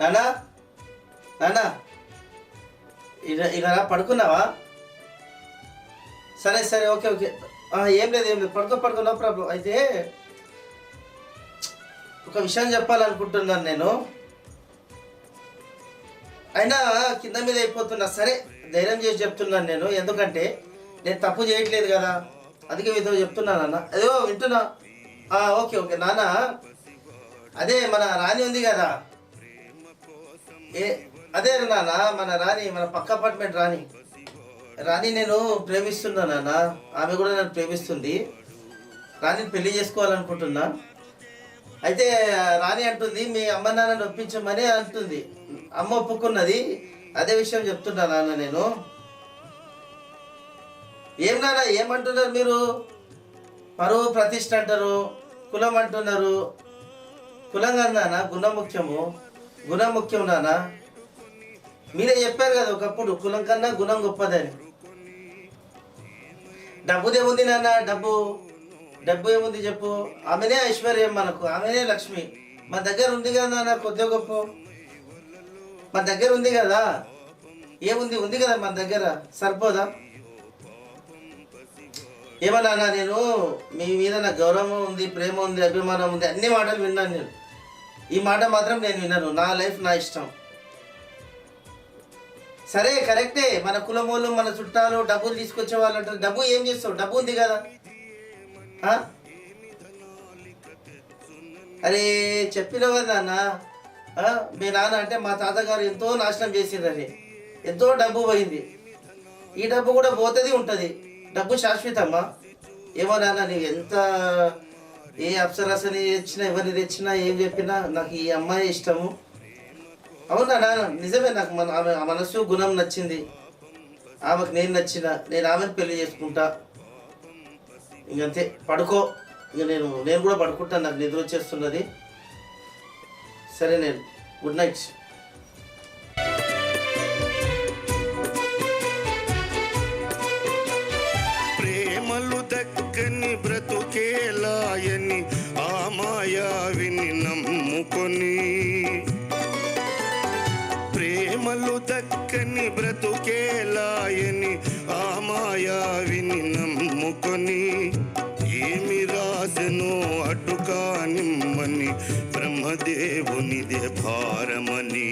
నాన్నా నాన్నా. ఇలా ఇలా పడుకున్నావా? సరే సరే ఓకే ఓకే. ఏం లేదు ఏం లేదు. పడుకో పడుకో నో ప్రాబ్లం. అయితే ఒక విషయం చెప్పాలనుకుంటున్నాను నేను. అయినా కింద మీద అయిపోతున్నా. సరే ధైర్యం చేసి చెప్తున్నాను నేను. ఎందుకంటే నేను తప్పు చేయట్లేదు కదా. అందుకే మీతో చెప్తున్నాను అన్న అదో వింటున్నా. Okay okay. నాన్న అదే మన రాణి ఉంది కదా. ఏ అదే నాన్న మన రాణి మన పక్క అపార్ట్మెంట్ రాణి. రాణి నేను ప్రేమిస్తున్నా నాన్న. ఆమె కూడా నన్ను ప్రేమిస్తుంది. రాణిని పెళ్ళి చేసుకోవాలనుకుంటున్నా. అయితే రాణి అంటుంది మీ అమ్మ నాన్నని ఒప్పించమని అంటుంది. అమ్మ ఒప్పుకున్నది. అదే విషయం చెప్తున్నా నాన్న నేను. ఏం నాన్న ఏమంటున్నారు మీరు? పరువు ప్రతిష్ట అంటారు కులం అంటున్నారు. కులం నాన్న గుణం ముఖ్యము గుణం ముఖ్యం నానా? మీరే చెప్పారు కదా ఒకప్పుడు కులం కన్నా గుణం గొప్పదని. డబ్బుదేముంది నాన్న డబ్బు. డబ్బు ఏముంది చెప్పు? ఆమెనే ఐశ్వర్యం మనకు. ఆమెనే లక్ష్మి. మన దగ్గర ఉంది కదా నాన్న కొద్దిగా గొప్ప? మన దగ్గర ఉంది కదా? ఏముంది? ఉంది కదా మన దగ్గర? సరిపోదా? ఏమన్నా నేను మీ మీద నా గౌరవం ఉంది ప్రేమ ఉంది అభిమానం ఉంది అన్ని మాటలు విన్నాను నేను. ఈ మాట మాత్రం నేను విన్నాను నా లైఫ్ నా ఇష్టం. సరే కరెక్టే. మన కులమోళ్ళు మన చుట్టాలు డబ్బులు తీసుకొచ్చే వాళ్ళు అంటారు. డబ్బు ఏం చేస్తావు? డబ్బు ఉంది కదా. అరే చెప్పినావు కదా నాన్న మీ నాన్న అంటే మా తాతగారు ఎంతో నాశనం చేసిండ్రని. ఎంతో డబ్బు పోయింది. ఈ డబ్బు కూడా పోతుంది ఉంటుంది. డబ్బు శాశ్వతమ్మా ఏమో నాన్న నీవు ఎంత ఏ అప్సరాసని తెచ్చినా ఎవరిని తెచ్చినా ఏం చెప్పినా నాకు ఈ అమ్మాయి ఇష్టము. అవునా నిజమే నాకు మన ఆమె ఆ మనసు గుణం నచ్చింది. ఆమెకు నేను నచ్చిన నేను ఆమెను పెళ్ళి చేసుకుంటా. ఇంకంతే పడుకో. ఇక నేను నేను కూడా పడుకుంటాను నాకు నిద్ర వచ్చేస్తున్నది. సరే నేను గుడ్ నైట్. మాయావిని నమ్ముకొని ప్రేమలు దక్కని బ్రతుకేలాయని ఆ మాయావిని నమ్ముకొని ఏమి రాజను అటుకానిమ్మని బ్రహ్మదేవునిదే భారమని